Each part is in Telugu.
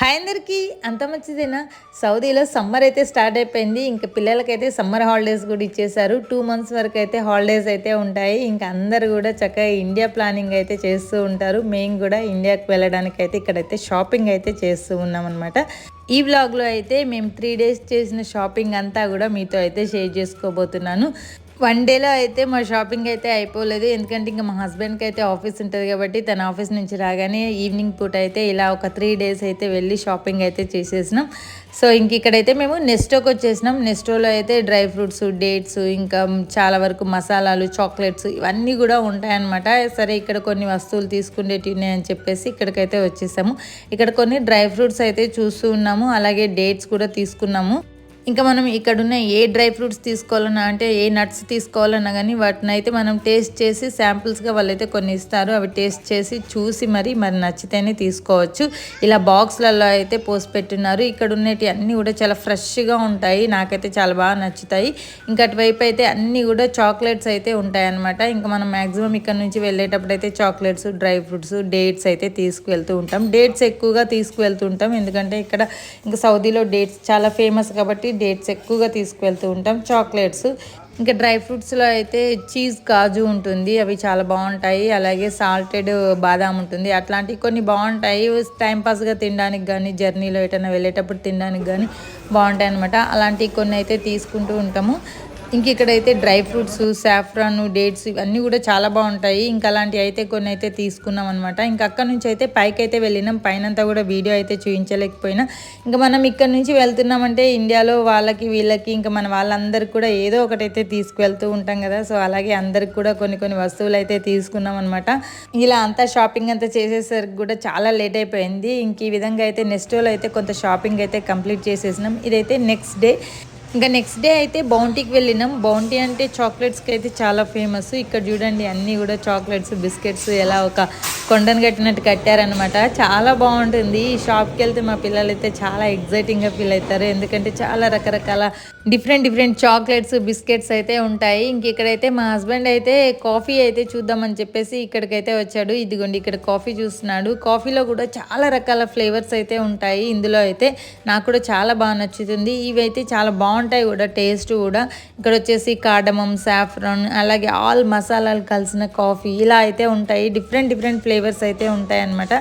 హాయ్ అందరికీ అంత మంచిదేనా? సౌదీలో సమ్మర్ అయితే స్టార్ట్ అయిపోయింది. ఇంకా పిల్లలకైతే సమ్మర్ హాలిడేస్ కూడా ఇచ్చేసారు టూ మంత్స్ వరకు అయితే హాలిడేస్ అయితే ఉంటాయి. ఇంకా అందరు కూడా చక్కగా ఇండియా ప్లానింగ్ అయితే చేస్తూ ఉంటారు. మేము కూడా ఇండియాకి వెళ్ళడానికి అయితే ఇక్కడైతే షాపింగ్ అయితే చేస్తూ ఉన్నాం అనమాట ఈ వ్లాగ్లో అయితే మేము త్రీ డేస్ చేసిన షాపింగ్ అంతా కూడా మీతో అయితే షేర్ చేసుకోబోతున్నాను. వన్ డేలో అయితే మా షాపింగ్ అయితే అయిపోలేదు. ఎందుకంటే ఇంకా మా హస్బెండ్కి అయితే ఆఫీస్ ఉంటుంది కాబట్టి తన ఆఫీస్ నుంచి రాగానే ఈవినింగ్ పూట అయితే ఇలా ఒక త్రీ డేస్ అయితే వెళ్ళి షాపింగ్ అయితే చేసేసినాం. సో ఇంక ఇక్కడైతే మేము నెస్టోకి వచ్చేసినాం. నెస్టోలో అయితే డ్రై ఫ్రూట్స్ డేట్స్ ఇంకా చాలా వరకు మసాలాలు చాక్లెట్స్ ఇవన్నీ కూడా ఉంటాయన్నమాట. సరే ఇక్కడ కొన్ని వస్తువులు తీసుకునేటివి అని చెప్పేసి ఇక్కడికైతే వచ్చేసాము. ఇక్కడ కొన్ని డ్రై ఫ్రూట్స్ అయితే చూస్తూ ఉన్నాము. అలాగే డేట్స్ కూడా తీసుకున్నాము. ఇంకా మనం ఇక్కడున్న ఏ డ్రై ఫ్రూట్స్ తీసుకోవాలన్నా అంటే ఏ నట్స్ తీసుకోవాలన్నా కానీ వాటిని అయితే మనం టేస్ట్ చేసి శాంపిల్స్గా వాళ్ళైతే కొన్ని ఇస్తారు. అవి టేస్ట్ చేసి చూసి మరి మరి నచ్చితేనే తీసుకోవచ్చు. ఇలా బాక్స్లలో అయితే పోసి పెట్టున్నారు ఇక్కడ ఉన్నవి అన్నీ కూడా చాలా ఫ్రెష్గా ఉంటాయి. నాకైతే చాలా బాగా నచ్చుతాయి. ఇంకా అటువైపు అయితే అన్నీ కూడా చాక్లెట్స్ అయితే ఉంటాయి అనమాట ఇంకా మనం మ్యాక్సిమం ఇక్కడ నుంచి వెళ్ళేటప్పుడు అయితే చాక్లెట్స్ డ్రై ఫ్రూట్స్ డేట్స్ అయితే తీసుకువెళ్తూ ఉంటాం. డేట్స్ ఎక్కువగా తీసుకువెళ్తూ ఉంటాం. ఎందుకంటే ఇక్కడ ఇంకా సౌదీలో డేట్స్ చాలా ఫేమస్ కాబట్టి డేట్స్ ఎక్కువగా తీసుకువెళ్తూ ఉంటాం. చాక్లెట్స్ ఇంకా డ్రై ఫ్రూట్స్లో అయితే చీజ్ కాజు ఉంటుంది. అవి చాలా బాగుంటాయి. అలాగే సాల్టెడ్ బాదాం ఉంటుంది. అట్లాంటివి కొన్ని బాగుంటాయి. టైంపాస్గా తినడానికి కానీ జర్నీలో ఎటైనా వెళ్ళేటప్పుడు తినడానికి కానీ బాగుంటాయి అనమాట అలాంటివి కొన్ని అయితే తీసుకుంటూ ఉంటాము. ఇంక ఇక్కడైతే డ్రై ఫ్రూట్స్ సాఫ్రాన్ డేట్స్ ఇవన్నీ కూడా చాలా బాగుంటాయి. ఇంకా అలాంటివి అయితే కొన్ని అయితే తీసుకున్నాం అనమాట ఇంకా అక్కడ నుంచి అయితే పైకి అయితే వెళ్ళినాం. పైనంతా కూడా వీడియో అయితే చూపించలేకపోయినా ఇంకా మనం ఇక్కడ నుంచి వెళ్తున్నామంటే ఇండియాలో వాళ్ళకి వీళ్ళకి ఇంకా మన వాళ్ళందరికీ కూడా ఏదో ఒకటి అయితే తీసుకువెళ్తూ ఉంటాం కదా. సో అలాగే అందరికి కూడా కొన్ని కొన్ని వస్తువులు అయితే తీసుకున్నాం అనమాట ఇలా అంతా షాపింగ్ అంతా చేసేసరికి కూడా చాలా లేట్ అయిపోయింది. ఇంక ఈ విధంగా అయితే నెక్స్ట్ అయితే కొంత షాపింగ్ అయితే కంప్లీట్ చేసేసినాం. ఇదైతే నెక్స్ట్ డే. ఇంకా నెక్స్ట్ డే అయితే బౌంటీకి వెళ్ళినాం. బౌంటీ అంటే చాక్లెట్స్కి అయితే చాలా ఫేమస్ ఇక్కడ చూడండి అన్నీ కూడా చాక్లెట్స్ బిస్కెట్స్ ఎలా ఒక కొండను కట్టినట్టు కట్టారనమాట చాలా బాగుంటుంది. ఈ షాప్కి వెళ్తే మా పిల్లలు అయితే చాలా ఎగ్జైటింగ్గా ఫీల్ అవుతారు. ఎందుకంటే చాలా రకరకాల డిఫరెంట్ డిఫరెంట్ చాక్లెట్స్ బిస్కెట్స్ అయితే ఉంటాయి. ఇంక ఇక్కడైతే మా హస్బెండ్ అయితే కాఫీ అయితే చూద్దామని చెప్పేసి ఇక్కడికైతే వచ్చాడు. ఇదిగోండి ఇక్కడ కాఫీ చూస్తున్నాడు. కాఫీలో కూడా చాలా రకాల ఫ్లేవర్స్ అయితే ఉంటాయి. ఇందులో అయితే నాకు కూడా చాలా బాగా నచ్చుతుంది. ఇవి అయితే చాలా బాగుంటాయి కూడా టేస్ట్ కూడా. ఇక్కడ వచ్చేసి కాడమం సాఫ్రాన్ అలాగే ఆల్ మసాలాలు కలిసిన కాఫీ ఇలా అయితే ఉంటాయి. డిఫరెంట్ డిఫరెంట్ ఫ్లేవర్స్ అయితే ఉంటాయి అనమాట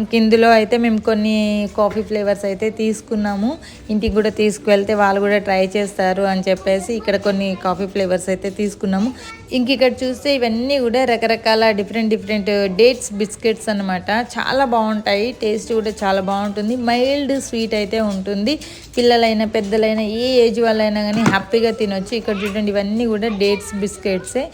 ఇంక ఇందులో అయితే మేము కొన్ని కాఫీ ఫ్లేవర్స్ అయితే తీసుకున్నాము. ఇంటికి కూడా తీసుకువెళ్తే వాళ్ళు కూడా ట్రై చేస్తారు అని చెప్పేసి ఇక్కడ కొన్ని కాఫీ ఫ్లేవర్స్ అయితే తీసుకున్నాము. ఇంక ఇక్కడ చూస్తే ఇవన్నీ కూడా రకరకాల డిఫరెంట్ డిఫరెంట్ డేట్స్ బిస్కెట్స్ అనమాట చాలా బాగుంటాయి. టేస్ట్ కూడా చాలా బాగుంటుంది. మైల్డ్ స్వీట్ అయితే ఉంటుంది. పిల్లలైనా పెద్దలైనా ఏ ఏజ్ వాళ్ళైనా కానీ హ్యాపీగా తినొచ్చు. ఇక్కడ చూడండి ఇవన్నీ కూడా డేట్స్ బిస్కెట్సే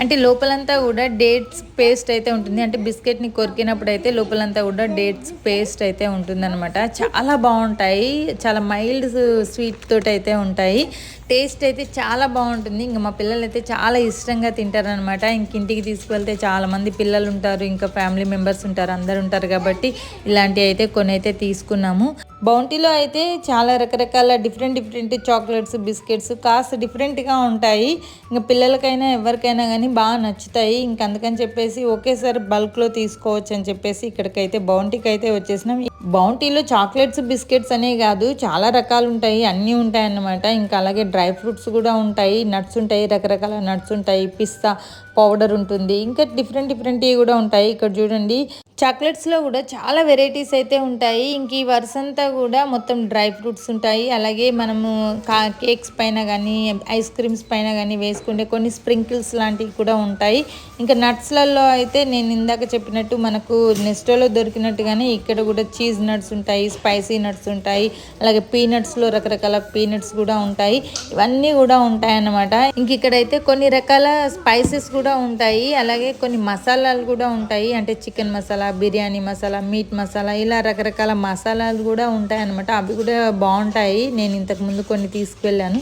అంటే లోపలంతా కూడా డేట్స్ పేస్ట్ అయితే ఉంటుంది. అంటే బిస్కెట్ని కొరికినప్పుడు అయితే లోపలంతా కూడా డేట్స్ పేస్ట్ అయితే ఉంటుందన్నమాట. చాలా బాగుంటాయి. చాలా మైల్డ్ స్వీట్ తోటి అయితే ఉంటాయి. టేస్ట్ అయితే చాలా బాగుంటుంది. ఇంకా మా పిల్లలు అయితే చాలా ఇష్టంగా తింటారనమాట ఇంక ఇంటికి తీసుకువెళ్తే చాలా మంది పిల్లలు ఉంటారు ఇంకా ఫ్యామిలీ మెంబర్స్ ఉంటారు. అందరు ఉంటారు కాబట్టి ఇలాంటివి అయితే కొన్ని అయితే తీసుకున్నాము. బౌంటీలో అయితే చాలా రకరకాల డిఫరెంట్ డిఫరెంట్ చాక్లెట్స్ బిస్కెట్స్ కాస్త డిఫరెంట్గా ఉంటాయి. ఇంకా పిల్లలకైనా ఎవరికైనా కానీ బాగా నచ్చుతాయి. ఇంక అందుకని చెప్పేసి ఒకేసారి బల్క్లో తీసుకోవచ్చు అని చెప్పేసి ఇక్కడికైతే బౌంటీకి అయితే వచ్చేసినాం. బౌంటీలో చాక్లెట్స్ బిస్కెట్స్ అనే కాదు చాలా రకాలు ఉంటాయి. అన్నీ ఉంటాయి అన్నమాట ఇంకా అలాగే డ్రై ఫ్రూట్స్ కూడా ఉంటాయి. నట్స్ ఉంటాయి రకరకాల నట్స్ ఉంటాయి. పిస్తా పౌడర్ ఉంటుంది. ఇంకా డిఫరెంట్ డిఫరెంట్ కూడా ఉంటాయి. ఇక్కడ చూడండి. చాక్లెట్స్లో కూడా చాలా వెరైటీస్ అయితే ఉంటాయి. ఇంక ఈ వరుసంతా కూడా మొత్తం డ్రై ఫ్రూట్స్ ఉంటాయి. అలాగే మనము కా కేక్స్ పైన కానీ ఐస్ క్రీమ్స్ పైన కానీ వేసుకుంటే కొన్ని స్ప్రింకిల్స్ లాంటివి కూడా ఉంటాయి. ఇంకా నట్స్లలో అయితే నేను ఇందాక చెప్పినట్టు మనకు నెస్టోలో దొరికినట్టుగానే ఇక్కడ కూడా చీజ్ నట్స్ ఉంటాయి స్పైసీ నట్స్ ఉంటాయి. అలాగే పీనట్స్లో రకరకాల పీనట్స్ కూడా ఉంటాయి. ఇవన్నీ కూడా ఉంటాయి అన్నమాట ఇంక ఇక్కడైతే కొన్ని రకాల స్పైసెస్ కూడా ఉంటాయి. అలాగే కొన్ని మసాలాలు కూడా ఉంటాయి. అంటే చికెన్ మసాలా బిర్యానీ మసాలా మీట్ మసాలా ఇలా రకరకాల మసాలాలు కూడా ఉంటాయి అన్నమాట అవి కూడా బాగుంటాయి. నేను ఇంతకు ముందు కొన్ని తీసుకువెళ్ళాను.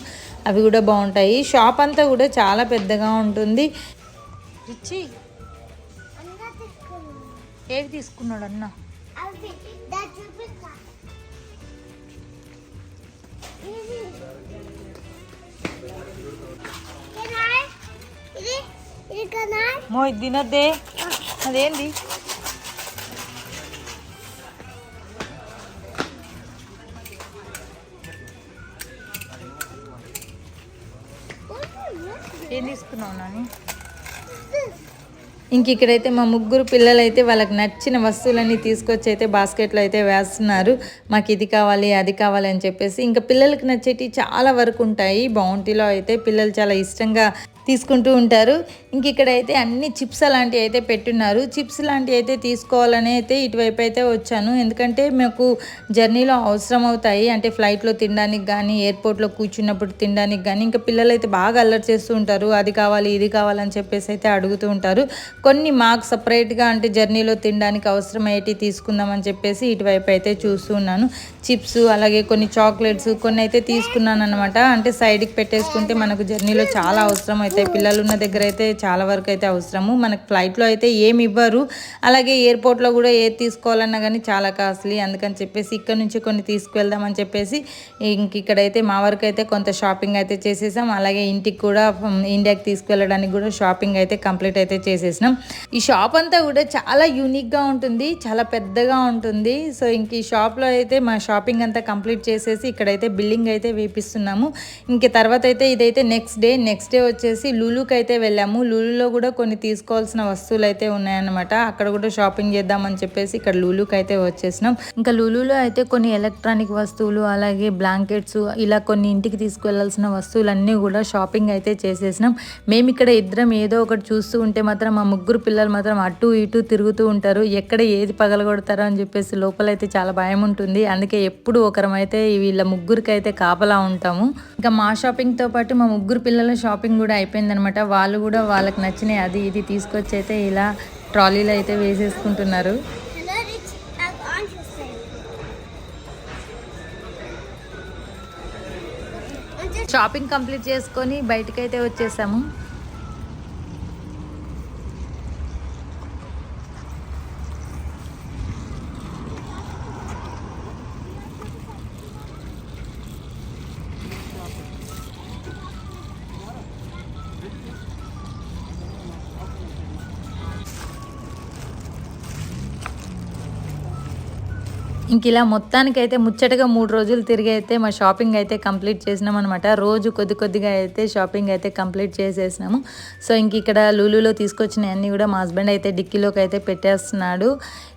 అవి కూడా బాగుంటాయి. షాప్ అంతా కూడా చాలా పెద్దగా ఉంటుంది. రిచి? ఏవి తీసుకున్నాడు అన్న? అవి దా చూపిస్తా. ఇది ఇది ఇది కదా మో ఇది తినద్దే. అదేంది? తీసుకున్నావు నాని? ఇంక ఇక్కడైతే మా ముగ్గురు పిల్లలైతే వాళ్ళకి నచ్చిన వస్తువులన్నీ తీసుకొచ్చి అయితే బాస్కెట్లో అయితే వేస్తున్నారు. మాకు ఇది కావాలి అది కావాలి అని చెప్పేసి. ఇంకా పిల్లలకి నచ్చేటి చాలా వరకు ఉంటాయి. బౌంటీలో అయితే పిల్లలు చాలా ఇష్టంగా తీసుకుంటూ ఉంటారు. ఇంక ఇక్కడైతే అన్ని చిప్స్ అలాంటివి అయితే పెట్టున్నారు. చిప్స్ లాంటివి అయితే తీసుకోవాలని అయితే ఇటువైపు అయితే వచ్చాను. ఎందుకంటే మాకు జర్నీలో అవసరం అవుతాయి. అంటే ఫ్లైట్లో తినడానికి కానీ ఎయిర్పోర్ట్లో కూర్చున్నప్పుడు తినడానికి కానీ ఇంకా పిల్లలు అయితే బాగా అల్లరి చేస్తూ ఉంటారు. అది కావాలి ఇది కావాలని చెప్పేసి అయితే అడుగుతూ ఉంటారు. కొన్ని మాకు సపరేట్గా అంటే జర్నీలో తినడానికి అవసరమయ్యేటి తీసుకుందామని చెప్పేసి ఇటువైపు అయితే చూస్తున్నాను చిప్స్ అలాగే కొన్ని చాక్లెట్స్ కొన్ని అయితే తీసుకున్నాను అనమాట అంటే సైడ్కి పెట్టేసుకుంటే మనకు జర్నీలో చాలా అవసరం అవుతాయి పిల్లలు ఉన్న దగ్గర అయితే చాలా వరకు అయితే అవసరము. మనకు ఫ్లైట్లో అయితే ఏమి ఇవ్వరు. అలాగే ఎయిర్పోర్ట్లో కూడా ఏది తీసుకోవాలన్నా కానీ చాలా కాస్ట్లీ. అందుకని చెప్పేసి ఇక్కడ నుంచి కొన్ని తీసుకువెళ్దామని చెప్పేసి ఇంక ఇక్కడైతే మా వరకు అయితే కొంత షాపింగ్ అయితే చేసేసాం. అలాగే ఇంటికి కూడా ఇండియాకి తీసుకువెళ్ళడానికి కూడా షాపింగ్ అయితే కంప్లీట్ అయితే చేసేసినాం. ఈ షాప్ అంతా కూడా చాలా యూనిక్గా ఉంటుంది. చాలా పెద్దగా ఉంటుంది. సో ఇంక ఈ షాప్లో అయితే మా షాపింగ్ అంతా కంప్లీట్ చేసేసి ఇక్కడైతే బిల్లింగ్ అయితే వేపిస్తున్నాము. ఇంక తర్వాత అయితే ఇదైతే నెక్స్ట్ డే నెక్స్ట్ డే వచ్చేసి లూలుకి అయితే వెళ్ళాము. లూలులో కూడా కొన్ని తీసుకోవాల్సిన వస్తువులు అయితే ఉన్నాయన్నమాట. అక్కడ కూడా షాపింగ్ చేద్దామని చెప్పేసి ఇక్కడ లూలుకి అయితే వచ్చేసినాం. ఇంకా లూలులో అయితే కొన్ని ఎలక్ట్రానిక్ వస్తువులు అలాగే బ్లాంకెట్స్ ఇలా కొన్ని ఇంటికి తీసుకువెళ్ళాల్సిన వస్తువులన్నీ కూడా షాపింగ్ అయితే చేసేసినాం. మేము ఇక్కడ ఇద్దరం ఏదో ఒకటి చూస్తూ ఉంటే మాత్రం మా ముగ్గురు పిల్లలు మాత్రం అటు ఇటు తిరుగుతూ ఉంటారు. ఎక్కడ ఏది పగలగొడతారో అని చెప్పేసి లోపలైతే చాలా భయం ఉంటుంది. అందుకే ఎప్పుడు ఒకరమైతే వీళ్ళ ముగ్గురికి అయితే కాపలా ఉంటాము. ఇంకా మా షాపింగ్తో పాటు మా ముగ్గురు పిల్లల షాపింగ్ కూడా అయిపోయిందనమాట. వాళ్ళు కూడా వాళ్ళకి నచ్చినాయి అది ఇది తీసుకొచ్చి అయితే ఇలా ట్రాలీలో అయితే వేసేసుకుంటున్నారు. షాపింగ్ కంప్లీట్ చేసుకొని బయటకైతే వచ్చేసాము. ఇంక ఇలా మొత్తానికైతే ముచ్చటగా మూడు రోజులు తిరిగి అయితే మా షాపింగ్ అయితే కంప్లీట్ చేసినాం అనమాట రోజు కొద్ది కొద్దిగా అయితే షాపింగ్ అయితే కంప్లీట్ చేసేసినాము. సో ఇంక ఇక్కడ లూలులో తీసుకొచ్చినవన్నీ కూడా మా హస్బెండ్ అయితే డిక్కీలోకి అయితే పెట్టేస్తున్నాడు.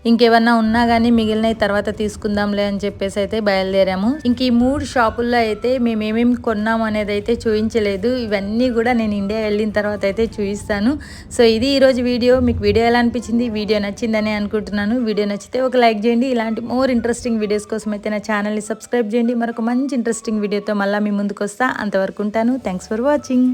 ఇంకేమన్నా ఉన్నా కానీ మిగిలిన తర్వాత తీసుకుందాంలే అని చెప్పేసి అయితే బయలుదేరాము. ఇంక ఈ మూడు షాపుల్లో అయితే మేము ఏమేమి కొన్నాము అనేది అయితే చూపించలేదు ఇవన్నీ కూడా నేను ఇండియా వెళ్ళిన తర్వాత అయితే చూపిస్తాను సో ఇది ఈరోజు వీడియో. మీకు వీడియో ఎలా అనిపించింది? వీడియో నచ్చిందని అనుకుంటున్నాను. వీడియో నచ్చితే ఒక లైక్ చేయండి. ఇలాంటి మోర్ ఇంట్రెస్టింగ్ వీడియోస్ కోసం అయితే నా ఛానల్ని సబ్స్క్రైబ్ చేయండి. మరొక మంచి ఇంట్రెస్టింగ్ వీడియోతో మళ్ళీ మీ ముందుకు వస్తా అంతవరకు ఉంటాను. Thanks for watching